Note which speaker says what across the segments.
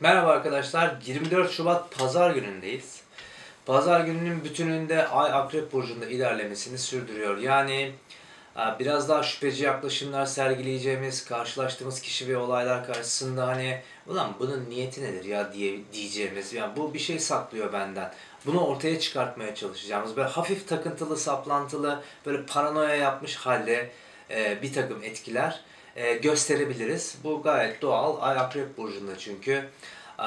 Speaker 1: Merhaba arkadaşlar. 24 Şubat Pazar günündeyiz. Pazar gününün bütününde Ay Akrep Burcu'nda ilerlemesini sürdürüyor. Yani e, biraz daha şüpheci yaklaşımlar sergileyeceğimiz, karşılaştığımız kişi ve olaylar karşısında hani ulan bunun niyeti nedir ya diye diyeceğimiz yani bu bir şey saklıyor benden. Bunu ortaya çıkartmaya çalışacağımız böyle hafif takıntılı, saplantılı, böyle paranoya yapmış halde e, bir takım etkiler e, gösterebiliriz. Bu gayet doğal. Ay Akrep Burcu'nda çünkü e,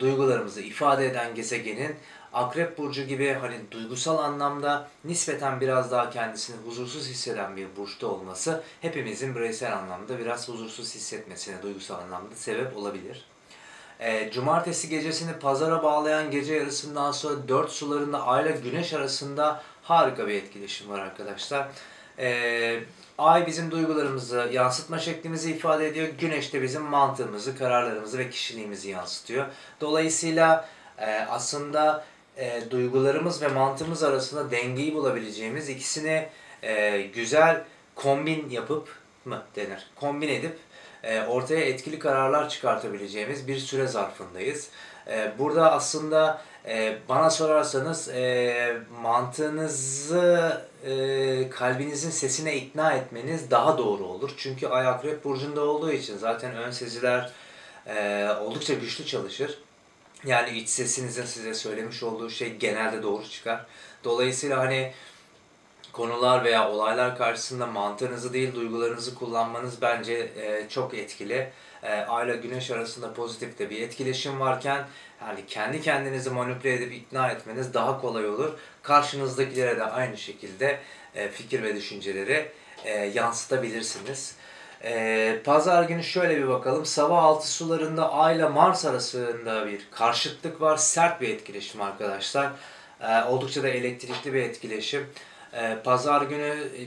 Speaker 1: duygularımızı ifade eden gezegenin Akrep Burcu gibi hani duygusal anlamda nispeten biraz daha kendisini huzursuz hisseden bir burçta olması hepimizin bireysel anlamda biraz huzursuz hissetmesine duygusal anlamda sebep olabilir. E, cumartesi gecesini pazara bağlayan gece yarısından sonra dört sularında ay ile güneş arasında harika bir etkileşim var arkadaşlar. E, ay bizim duygularımızı yansıtma şeklimizi ifade ediyor. Güneş de bizim mantığımızı, kararlarımızı ve kişiliğimizi yansıtıyor. Dolayısıyla e, aslında e, duygularımız ve mantığımız arasında dengeyi bulabileceğimiz ikisini e, güzel kombin yapıp mı denir? Kombin edip ortaya etkili kararlar çıkartabileceğimiz bir süre zarfındayız. E, burada aslında e, bana sorarsanız e, mantığınızı e, kalbinizin sesine ikna etmeniz daha doğru olur. Çünkü Ay Akrep Burcu'nda olduğu için zaten ön seziler e, oldukça güçlü çalışır. Yani iç sesinizin size söylemiş olduğu şey genelde doğru çıkar. Dolayısıyla hani konular veya olaylar karşısında mantığınızı değil duygularınızı kullanmanız bence e, çok etkili. E, Ay ile Güneş arasında pozitif de bir etkileşim varken yani kendi kendinizi manipüle edip ikna etmeniz daha kolay olur. Karşınızdakilere de aynı şekilde e, fikir ve düşünceleri e, yansıtabilirsiniz. E, Pazar günü şöyle bir bakalım. Sabah altı sularında Ay ile Mars arasında bir karşıtlık var. Sert bir etkileşim arkadaşlar. E, oldukça da elektrikli bir etkileşim. E, Pazar günü e,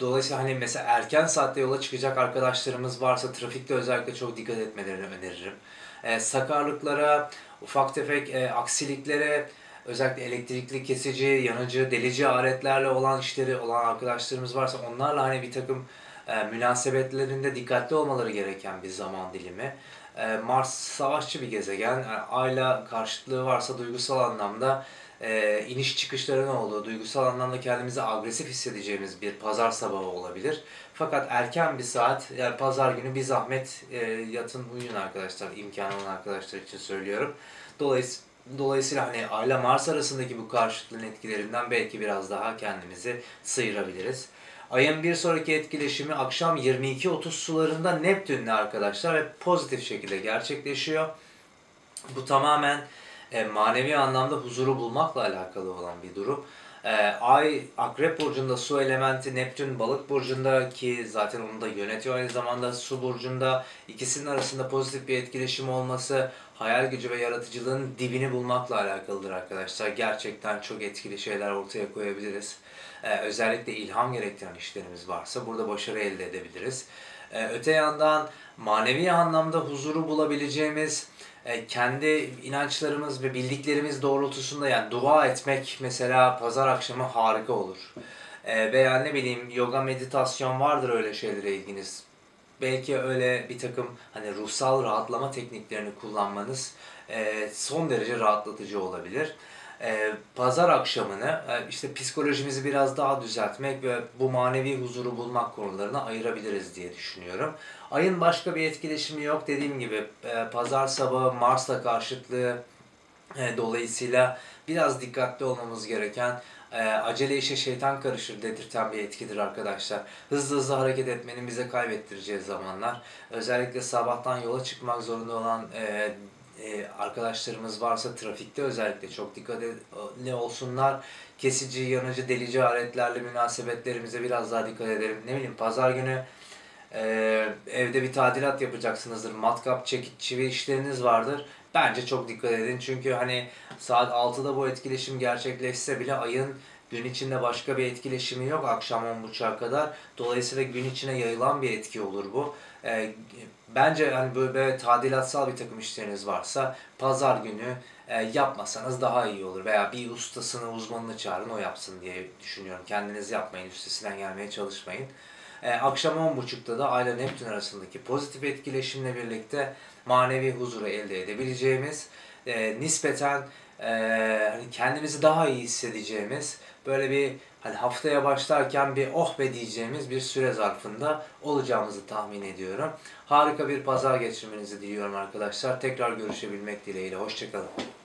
Speaker 1: dolayısıyla hani mesela erken saatte yola çıkacak arkadaşlarımız varsa trafikte özellikle çok dikkat etmelerini öneririm. E, sakarlıklara, ufak tefek e, aksiliklere, özellikle elektrikli kesici, yanıcı, delici aletlerle olan işleri olan arkadaşlarımız varsa onlarla hani bir takım e, münasebetlerinde dikkatli olmaları gereken bir zaman dilimi. E, Mars savaşçı bir gezegen. Yani Ayla karşıtlığı varsa duygusal anlamda e, iniş çıkışların olduğu, duygusal anlamda kendimizi agresif hissedeceğimiz bir pazar sabahı olabilir. Fakat erken bir saat, yani pazar günü bir zahmet e, yatın uyuyun arkadaşlar, imkanı olan arkadaşlar için söylüyorum. Dolayısıyla Dolayısıyla hani Ayla Mars arasındaki bu karşıtlığın etkilerinden belki biraz daha kendimizi sıyırabiliriz. Ayın bir sonraki etkileşimi akşam 22.30 sularında Neptün'le arkadaşlar ve pozitif şekilde gerçekleşiyor. Bu tamamen e, manevi anlamda huzuru bulmakla alakalı olan bir durum. E, Ay Akrep Burcu'nda su elementi, Neptün Balık Burcu'nda ki zaten onu da yönetiyor aynı zamanda su burcunda ikisinin arasında pozitif bir etkileşim olması hayal gücü ve yaratıcılığın dibini bulmakla alakalıdır arkadaşlar. Gerçekten çok etkili şeyler ortaya koyabiliriz. Ee, özellikle ilham gerektiren işlerimiz varsa burada başarı elde edebiliriz. Öte yandan manevi anlamda huzuru bulabileceğimiz, e, kendi inançlarımız ve bildiklerimiz doğrultusunda yani dua etmek mesela pazar akşamı harika olur. E, veya ne bileyim yoga meditasyon vardır öyle şeylere ilginiz. Belki öyle bir takım hani ruhsal rahatlama tekniklerini kullanmanız e, son derece rahatlatıcı olabilir. E, pazar akşamını e, işte psikolojimizi biraz daha düzeltmek ve bu manevi huzuru bulmak konularına ayırabiliriz diye düşünüyorum. Ayın başka bir etkileşimi yok dediğim gibi e, pazar sabahı Mars'la karşıtlığı e, dolayısıyla biraz dikkatli olmamız gereken e, acele işe şeytan karışır dedirten bir etkidir arkadaşlar. Hızlı hızlı hareket etmenin bize kaybettireceği zamanlar. Özellikle sabahtan yola çıkmak zorunda olan e, e, arkadaşlarımız varsa trafikte özellikle çok dikkatli olsunlar. Kesici, yanıcı, delici aletlerle münasebetlerimize biraz daha dikkat edelim. Ne bileyim pazar günü e, evde bir tadilat yapacaksınızdır. Matkap, çekit, çivi işleriniz vardır. Bence çok dikkat edin. Çünkü hani saat 6'da bu etkileşim gerçekleşse bile ayın gün içinde başka bir etkileşimi yok akşam 10.30'a kadar. Dolayısıyla gün içine yayılan bir etki olur bu. E, bence hani böyle, tadilatsal bir takım işleriniz varsa pazar günü e, yapmasanız daha iyi olur. Veya bir ustasını, uzmanını çağırın o yapsın diye düşünüyorum. Kendiniz yapmayın, üstesinden gelmeye çalışmayın. E, akşam 10.30'da da Ayla Neptün arasındaki pozitif etkileşimle birlikte manevi huzuru elde edebileceğimiz, e, nispeten e, hani kendimizi daha iyi hissedeceğimiz, böyle bir hani haftaya başlarken bir oh be diyeceğimiz bir süre zarfında olacağımızı tahmin ediyorum. Harika bir pazar geçirmenizi diliyorum arkadaşlar. Tekrar görüşebilmek dileğiyle. Hoşçakalın.